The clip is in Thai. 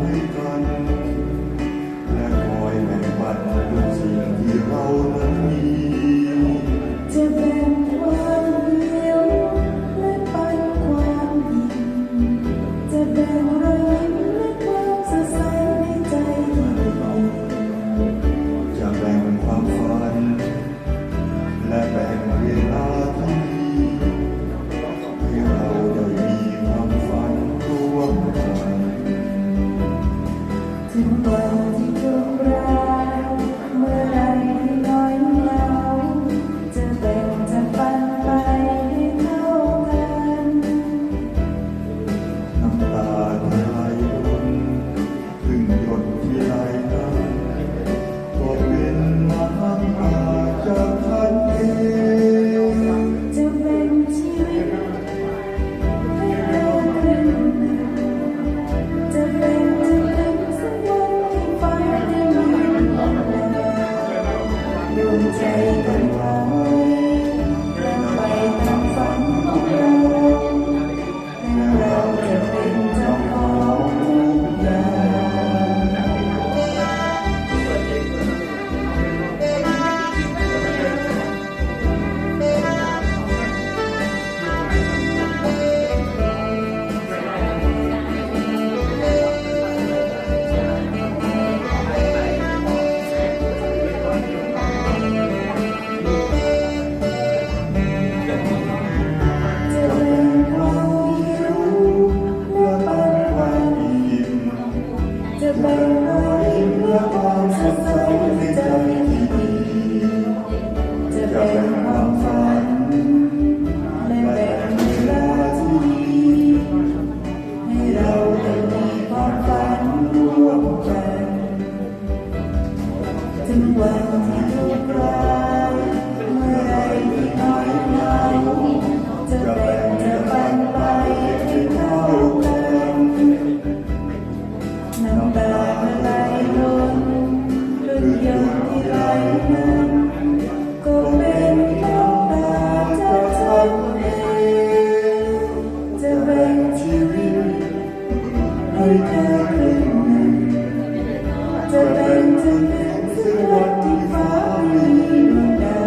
ให้กัและคอยแบ่งปันสิ่งที่เรานั้นมีจะแบ่งความเดียวและปันความดีจะแบ่งรอยยิ้มและความใสใใจจะแบ่งความฝัน และแบ่งเวลาที่ ดวงใจก็ร้อง Yeah. เป็นจะเป็นสักวันที่ฟ้ามีดวงดา